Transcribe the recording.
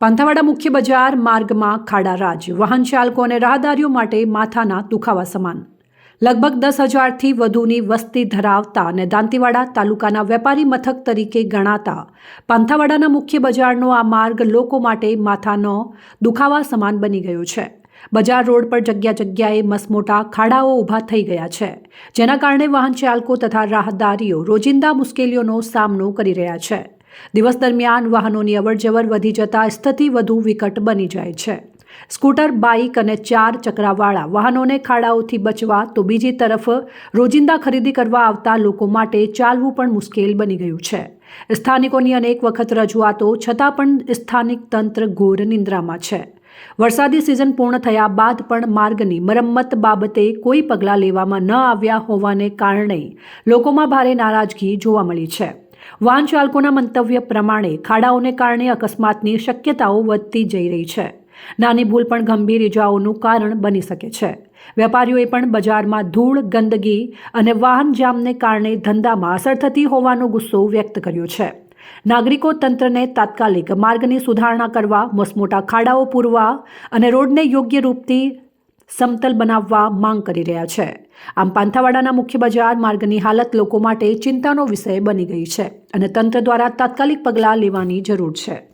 પાંથાવાડા મુખ્ય બજાર માર્ગમાં ખાડા રાજ. વાહન ચાલકો અને રાહદારીઓ માટે માથાના દુખાવા સમાન. લગભગ દસ હજારથી વધુની વસ્તી ધરાવતા અને દાંતીવાડા તાલુકાના વેપારી મથક તરીકે ગણાતા પાંથાવાડાના મુખ્ય બજારનો આ માર્ગ લોકો માટે માથાનો દુખાવા સમાન બની ગયો છે. બજાર રોડ પર જગ્યા જગ્યાએ મસમોટા ખાડાઓ ઊભા થઈ ગયા છે. જેના કારણે વાહન ચાલકો તથા રાહદારીઓ રોજિંદા મુશ્કેલીઓનો સામનો કરી રહ્યા છે. દિવસ દરમિયાન વાહનોની અવરજવર વધી જતા સ્થિતિ વધુ વિકટ બની જાય છે. સ્કૂટર, બાઇક અને ચાર ચક્રાવાળા વાહનોને ખાડાઓથી બચવા તો બીજી તરફ રોજિંદા ખરીદી કરવા આવતા લોકો માટે ચાલવું પણ મુશ્કેલ બની ગયું છે. સ્થાનિકોની અનેક વખત રજૂઆતો છતાં પણ સ્થાનિક તંત્ર ઘોર નિંદ્રામાં છે. વરસાદી સિઝન પૂર્ણ થયા બાદ પણ માર્ગની મરમ્મત બાબતે કોઈ પગલાં લેવામાં ન આવ્યા હોવાને કારણે લોકોમાં ભારે નારાજગી જોવા મળી છે. વાહન ચાલકોના મંતવ્ય પ્રમાણે ખાડાઓને કારણે અકસ્માતની શક્યતાઓ વધતી જઈ રહી છે. નાની ભૂલ પણ ગંભીર ઇજાઓનું કારણ બની શકે છે. વેપારીઓએ પણ બજારમાં ધૂળ, ગંદકી અને વાહન જામને કારણે ધંધામાં અસર થતી હોવાનો ગુસ્સો વ્યક્ત કર્યો છે. નાગરિકો તંત્રને તાત્કાલિક માર્ગની સુધારણા કરવા, મસમોટા ખાડાઓ પૂરવા અને રોડને યોગ્ય રૂપથી સમતલ બનાવવા માંગ કરી રહ્યા છે. આમ પાંથાવાડાના મુખ્ય બજાર માર્ગની હાલત લોકો માટે ચિંતાનો વિષય બની ગઈ છે અને તંત્ર દ્વારા તાત્કાલિક પગલાં લેવાની જરૂર છે.